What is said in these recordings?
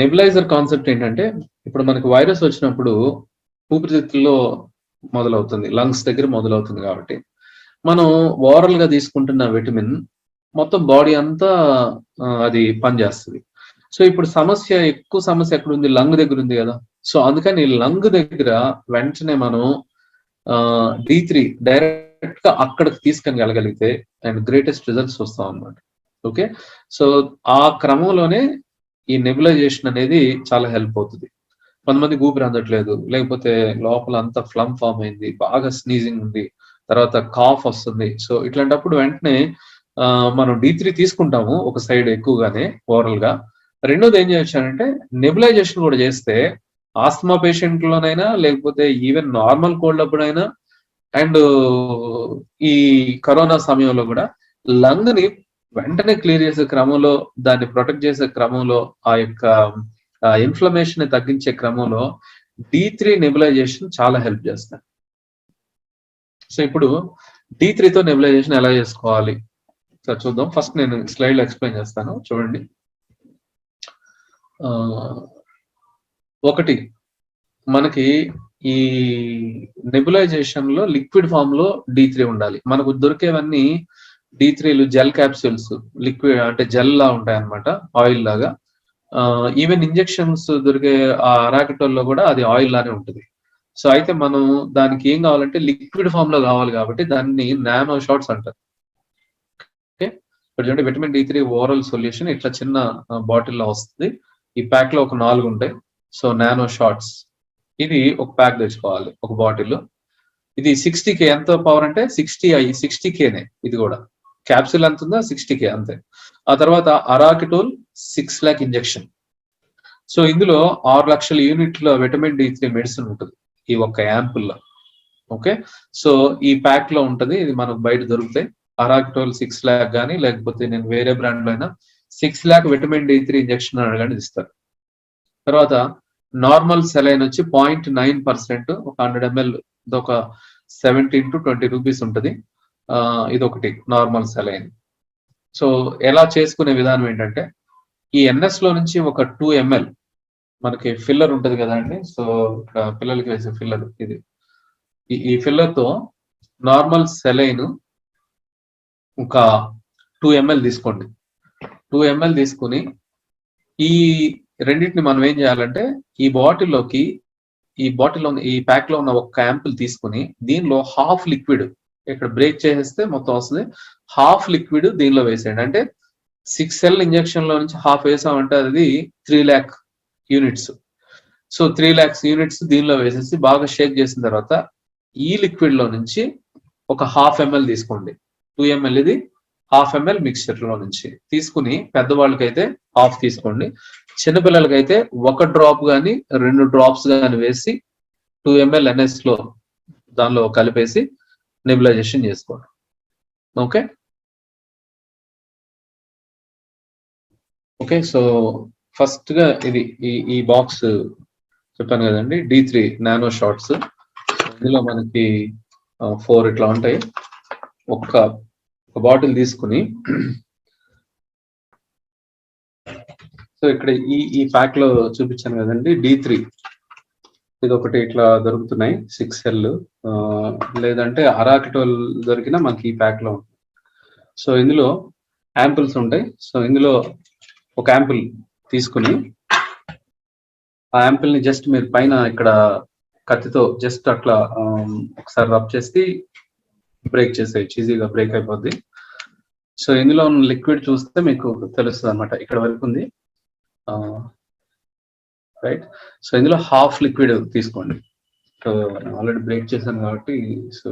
Nebuliser concept ఏంటంటే ఇప్పుడు మనకి వైరస్ వచ్చినప్పుడు ఊపిరితిత్తుల్లో మొదలవుతుంది లంగ్స్ దగ్గర మొదలవుతుంది కాబట్టి. మనం ఓరల్గా తీసుకుంటున్న విటమిన్ మొత్తం బాడీ అంతా అది పనిచేస్తుంది. సో ఇప్పుడు సమస్య ఎక్కువ సమస్య ఎక్కడ ఉంది లంగ్ దగ్గర ఉంది కదా. సో అందుకని లంగ్ దగ్గర వెంటనే మనం డి త్రీ డైరెక్ట్గా అక్కడికి తీసుకొని వెళ్ళగలిగితే అండ్ గ్రేటెస్ట్ రిజల్ట్స్ వస్తాం అన్నమాట ఓకే సో ఆ క్రమంలోనే ఈ నెబులైజేషన్ అనేది చాలా హెల్ప్ అవుతుంది. కొంతమంది ఊపిరి అందట్లేదు లేకపోతే లోపల అంతా ఫ్లమ్ ఫామ్ అయింది బాగా స్నీజింగ్ ఉంది తర్వాత కాఫ్ వస్తుంది. సో ఇట్లాంటప్పుడు వెంటనే ఆ, మనం డి త్రీ తీసుకుంటాము ఒక సైడ్ ఎక్కువగానే ఓవరాల్గా. రెండోది ఏం చేయొచ్చానంటే నెబులైజేషన్ కూడా చేస్తే ఆస్తమా పేషెంట్ లోనైనా లేకపోతే ఈవెన్ నార్మల్ కోల్డ్ అప్పుడైనా అండ్ ఈ కరోనా సమయంలో కూడా లంగ్ని వెంటనే క్లియర్ చేసే క్రమంలో దాన్ని ప్రొటెక్ట్ చేసే క్రమంలో ఆ యొక్క ఇన్ఫ్లమేషన్ని తగ్గించే క్రమంలో డి త్రీ నెబులైజేషన్ చాలా హెల్ప్ చేస్తాయి. సో ఇప్పుడు డి తో నెబులైజేషన్ ఎలా చేసుకోవాలి? సో చూద్దాం. ఫస్ట్ నేను స్లైడ్లో ఎక్స్ప్లెయిన్ చేస్తాను. చూడండి. ఆ, ఒకటి మనకి ఈ నెబులైజేషన్లో లిక్విడ్ ఫామ్లో డి త్రీ ఉండాలి. మనకు దొరికేవన్నీ డి త్రీలు జెల్ క్యాప్సూల్స్ లిక్విడ్ అంటే జెల్ లా ఉంటాయి అనమాట ఆయిల్ లాగా ఈవెన్ ఇంజెక్షన్స్ దొరికే ఆ అరాకిటోల్లో కూడా అది ఆయిల్ లానే ఉంటుంది. సో అయితే మనం దానికి ఏం కావాలంటే లిక్విడ్ ఫామ్లో కావాలి కాబట్టి దాన్ని నానో షార్ట్స్ అంటారు. ఓకే? ఇప్పుడు చూడండి vitamin D three overall solution ఇట్లా చిన్న బాటిల్లో వస్తుంది. ఈ ప్యాక్లో ఒక నాలుగు ఉంటాయి. సో నానో షార్ట్స్ ఇది ఒక ప్యాక్ తెచ్చుకోవాలి ఒక బాటిల్ ఇది సిక్స్టీ కే ఎంత పవర్ అంటే సిక్స్టీ ఐ సిక్స్టీ కేనే ఇది కూడా. క్యాప్సిల్ ఎంత ఉందా సిక్స్టీ కే అంతే. ఆ తర్వాత Arachitol six lakh injection. So ఇందులో ఆరు లక్షల యూనిట్ల విటమిన్ డి త్రీ మెడిసిన్ ఉంటుంది ఈ ఒక్క యాంపుల్లో. ఓకే? సో ఈ ప్యాక్లో ఉంటది ఇది మనకు బయట దొరుకుతాయి. అరాకిటోల్ సిక్స్ ల్యాక్ కానీ లేకపోతే నేను వేరే బ్రాండ్లో అయినా six lakh vitamin D three injection అనగానే ఇస్తారు. తర్వాత నార్మల్ సెలైన్ వచ్చి పాయింట్ నైన్ పర్సెంట్ ఒక హండ్రెడ్ ఎంఎల్ ఒక సెవెంటీన్ టు ట్వంటీ రూపీస్ ఉంటుంది. ఇది ఒకటి నార్మల్ సెలైన్. సో ఎలా చేసుకునే విధానం ఏంటంటే ఈ ఎన్ఎస్లో నుంచి ఒక టూ ఎంఎల్ మనకి ఫిల్లర్ ఉంటది కదండి సో ఇక్కడ పిల్లలకి వేసే ఫిల్లర్ ఇది. ఈ- ఫిల్లర్తో నార్మల్ సెలైన్ ఒక టూ ఎంఎల్ తీసుకోండి. టూ ఎంఎల్ తీసుకుని ఈ రెండింటిని మనం ఏం చేయాలంటే ఈ బాటిల్లోకి ఈ బాటిల్లో ఈ ప్యాక్లో ఉన్న ఒక యాంపుల్ తీసుకుని దీనిలో హాఫ్ లిక్విడ్ ఇక్కడ బ్రేక్ చేసేస్తే మొత్తం వస్తుంది. హాఫ్ లిక్విడ్ దీనిలో వేసేయండి. అంటే సిక్స్ సెల్ ఇంజెక్షన్లో నుంచి హాఫ్ వేసామంటే అది three lakh units so three lakhs units దీనిలో వేసేసి బాగా షేక్ చేసిన తర్వాత ఈ లిక్విడ్లో నుంచి ఒక హాఫ్ ఎంఎల్ తీసుకోండి. టూ ఎంఎల్ ఇది హాఫ్ ఎంఎల్ మిక్చర్లో నుంచి. తీసుకుని పెద్దవాళ్ళకైతే హాఫ్ తీసుకోండి. చిన్నపిల్లలకైతే ఒక డ్రాప్ గాని రెండు డ్రాప్స్ గాని వేసి టూ ఎంఎల్ ఎన్ఎస్లో దానిలో కలిపేసి నెబులైజేషన్ చేసుకోండి ఓకే ఓకే సో ఫస్ట్గా ఇది ఈ ఈ బాక్స్ చెప్పాను కదండి డి త్రీ నానో షార్ట్స్ ఇందులో మనకి ఫోర్ ఇట్లా ఉంటాయి. ఒక్క ఒక బాటిల్ తీసుకుని సో ఇక్కడ ఈ ఈ ప్యాక్లో చూపించాను కదండి డి త్రీ ఇది ఒకటి ఇట్లా దొరుకుతున్నాయి సిక్స్ ఎల్ లేదంటే అరాకిటోల్ దొరికినా మనకి ఈ ప్యాక్లో ఉంటుంది. సో ఇందులో యాంపుల్స్ ఉంటాయి. సో ఇందులో ఒక యాంపుల్ తీసుకుని ఆ యాంపిల్ని జస్ట్ మీరు పైన ఇక్కడ కత్తితో జస్ట్ అట్లా ఒకసారి రబ్ చేసి బ్రేక్ చేసేయచ్చు. ఈజీగా బ్రేక్ అయిపోద్ది. సో ఇందులో ఉన్న లిక్విడ్ చూస్తే మీకు తెలుస్తుంది అనమాట ఇక్కడ వరకు ఉంది. రైట్ సో ఇందులో హాఫ్ లిక్విడ్ తీసుకోండి. సో ఆల్రెడీ బ్రేక్ చేశాను కాబట్టి సో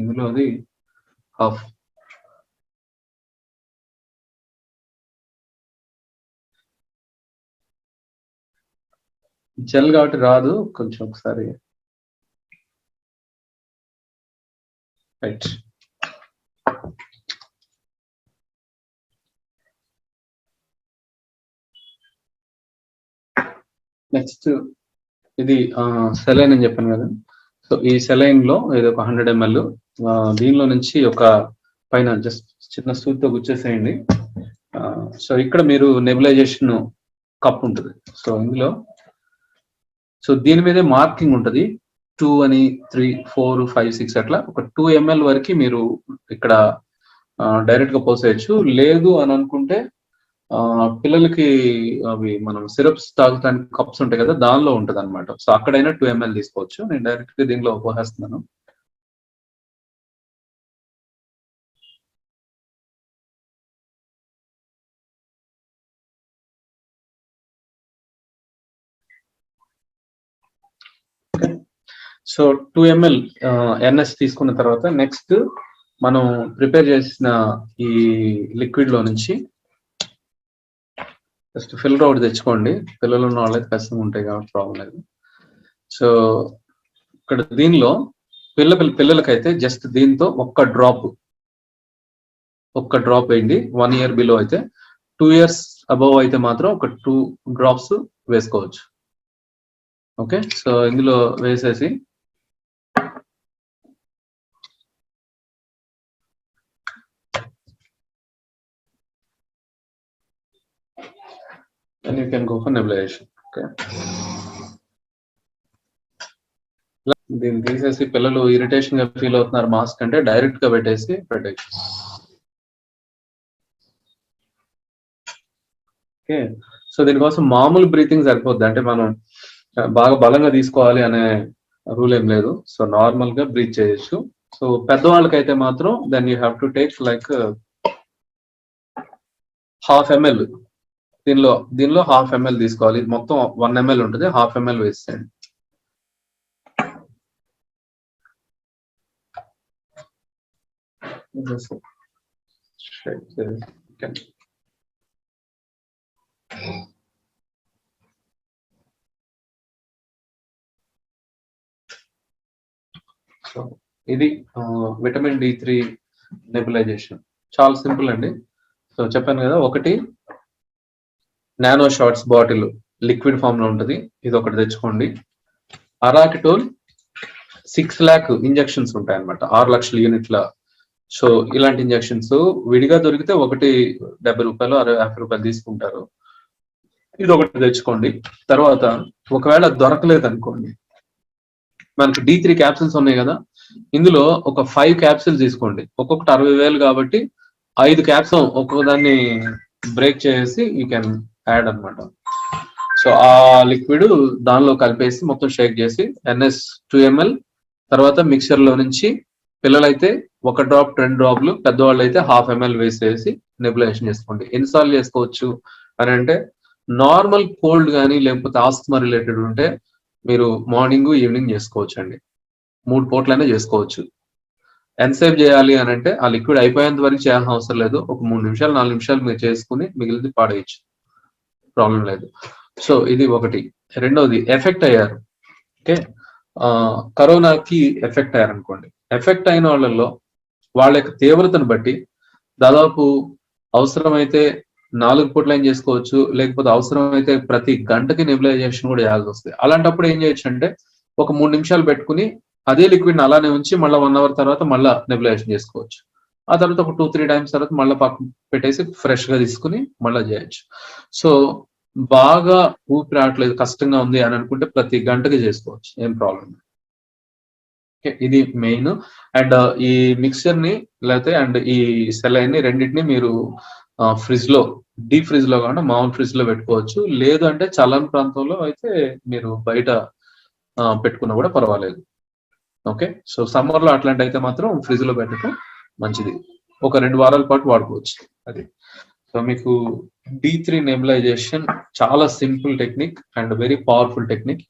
ఇందులో అది హాఫ్ జెల్ కాబట్టి రాదు కొంచెం ఒకసారి. రైట్ నెక్స్ట్ ఇది సెలైన్ అని చెప్పాను కదా. సో ఈ సెలైన్లో ఇది ఒక హండ్రెడ్ ఎంఎల్ దీనిలో నుంచి ఒక పైన జస్ట్ చిన్న సూత్తో గుచ్చేసేయండి. సో ఇక్కడ మీరు నెబులైజేషన్ కప్ ఉంటుంది. సో ఇందులో సో దీని మీదే మార్కింగ్ ఉంటుంది. టూ అని త్రీ ఫోర్ ఫైవ్ సిక్స్ అట్లా. ఒక టూ ఎంఎల్ వరకు మీరు ఇక్కడ డైరెక్ట్గా పోసేయచ్చు. లేదు అని అనుకుంటే పిల్లలకి అవి మనం సిరప్స్ తాగుతానికి కప్స్ ఉంటాయి కదా దానిలో ఉంటది అనమాట సో అక్కడైనా టూ ఎంఎల్ తీసుకోవచ్చు. నేను డైరెక్ట్గా దీనిలో ఉపహాస్తున్నాను సో టూ ఎంఎల్ ఎన్ఎస్ తీసుకున్న తర్వాత నెక్స్ట్ మనం ప్రిపేర్ చేసిన ఈ లిక్విడ్లో నుంచి జస్ట్ ఫిల్టర్ ఒకటి తెచ్చుకోండి. పిల్లలు ఉన్న వాళ్ళైతే కష్టంగా ఉంటాయి కాబట్టి ప్రాబ్లం లేదు. సో ఇక్కడ దీనిలో పిల్ల పిల్ల- పిల్లలకైతే జస్ట్ దీంతో ఒక్క డ్రాప్ ఒక్క డ్రాప్ వేయండి. వన్ ఇయర్ బిలో అయితే. టూ ఇయర్స్ అబవ్ అయితే మాత్రం ఒక టూ డ్రాప్స్ వేసుకోవచ్చు. ఓకే సో ఇందులో వేసేసి and you can go for nebulization. Okay. దీన్ని తీసేసి పిల్లలు ఇరిటేషన్గా ఫీల్ అవుతున్నారు మాస్క్ అంటే డైరెక్ట్గా పెట్టేసి పెట్టేసి ఓకే సో దీనికోసం మామూలు బ్రీతింగ్ సరిపోద్ది. అంటే మనం బాగా బలంగా తీసుకోవాలి అనే రూల్ ఏం లేదు. సో నార్మల్గా బ్రీత్ చేయొచ్చు. సో పెద్దవాళ్ళకైతే మాత్రం then you have to take like half ML దీనిలో దీనిలో హాఫ్ ఎంఎల్ తీసుకోవాలి. మొత్తం వన్ ఎంఎల్ ఉంటుంది. హాఫ్ ఎంఎల్ వేసేయండి సో ఇది విటమిన్ డి త్రీ నెబులైజేషన్ చాలా సింపుల్ అండి. సో చెప్పాను కదా ఒకటి నానో షార్ట్స్ బాటిల్ లిక్విడ్ ఫామ్లో ఉంటుంది. ఇది ఒకటి తెచ్చుకోండి. అరాకిటోల్ సిక్స్ ల్యాక్ ఇంజెక్షన్స్ ఉంటాయి అన్నమాట ఆరు లక్షల యూనిట్ల సో ఇలాంటి ఇంజెక్షన్స్ విడిగా దొరికితే ఒకటి డెబ్బై రూపాయలు అరవై యాభై రూపాయలు తీసుకుంటారు. ఇది ఒకటి తెచ్చుకోండి. తర్వాత ఒకవేళ దొరకలేదు అనుకోండి మనకి డి త్రీ క్యాప్సిల్స్ ఉన్నాయి కదా. ఇందులో ఒక ఫైవ్ క్యాప్సిల్స్ తీసుకోండి. ఒక్కొక్కటి అరవై వేలు కాబట్టి ఐదు క్యాప్సిల్ ఒక్కొక్క దాన్ని బ్రేక్ చేసి యూ కెన్ యాడ్ అన్నమాట. సో ఆ లిక్విడ్ దానిలో కలిపేసి మొత్తం షేక్ చేసి ఎన్ఎస్ టూ ఎంఎల్ తర్వాత మిక్సర్లో నుంచి పిల్లలైతే ఒక డ్రాప్ రెండు డ్రాప్లు పెద్దవాళ్ళు అయితే హాఫ్ ఎంఎల్ వేసేసి నెబులైజేషన్ చేసుకోండి. ఎన్నిసార్లు చేసుకోవచ్చు అని అంటే నార్మల్ కోల్డ్ కానీ లేకపోతే ఆస్తమా రిలేటెడ్ ఉంటే మీరు మార్నింగ్ ఈవినింగ్ చేసుకోవచ్చు అండి మూడు పూట్లైనా చేసుకోవచ్చు. ఎంతసేపు చేయాలి అని అంటే ఆ లిక్విడ్ అయిపోయేంత వరకు చేయాల్సిన అవసరం లేదు. ఒక మూడు నిమిషాలు నాలుగు నిమిషాలు మీరు చేసుకుని మిగిలింది పాడేయచ్చు. ప్రాబ్లం లేదు. సో ఇది ఒకటి. రెండవది ఎఫెక్ట్ అయ్యారు. ఓకే? కరోనాకి ఎఫెక్ట్ అయ్యారు అనుకోండి ఎఫెక్ట్ అయిన వాళ్ళల్లో వాళ్ళ యొక్క తీవ్రతను బట్టి దాదాపు అవసరమైతే నాలుగు పూట్ల ఏం చేసుకోవచ్చు? లేకపోతే అవసరమైతే ప్రతి గంటకి నెబులైజేషన్ కూడా చేయాల్సి వస్తుంది. అలాంటప్పుడు ఏం చేయొచ్చు అంటే ఒక మూడు నిమిషాలు పెట్టుకుని అదే లిక్విడ్ అలానే ఉంచి మళ్ళీ వన్ అవర్ తర్వాత మళ్ళీ నెబులైజేషన్ చేసుకోవచ్చు. ఆ తర్వాత ఒక టూ త్రీ టైమ్స్ తర్వాత మళ్ళీ పక్కన పెట్టేసి ఫ్రెష్గా తీసుకుని మళ్ళీ చేయొచ్చు. సో బాగా ఊపిరి రావట్లేదు కష్టంగా ఉంది అని అనుకుంటే ప్రతి గంటకి చేసుకోవచ్చు. ఏం ప్రాబ్లం ఓకే ఇది మెయిన్ అండ్ uh, ఈ మిక్సర్ని లేకపోతే అండ్ ఈ సెలైన్ని రెండింటిని మీరు ఫ్రిడ్జ్లో డీప్ ఫ్రిడ్జ్లో కాకుండా మామూలు ఫ్రిడ్జ్లో పెట్టుకోవచ్చు. లేదు అంటే చల్లని ప్రాంతంలో అయితే మీరు బయట పెట్టుకున్నా కూడా పర్వాలేదు. ఓకే సో సమ్మర్లో అట్లాంటి అయితే మాత్రం ఫ్రిడ్జ్లో పెట్టడం మంచిది. ఒక రెండు వారాల పాటు వాడుకోవచ్చు. అది. సో మీకు డి త్రీ నెబులైజేషన్ చాలా simple technique and very powerful technique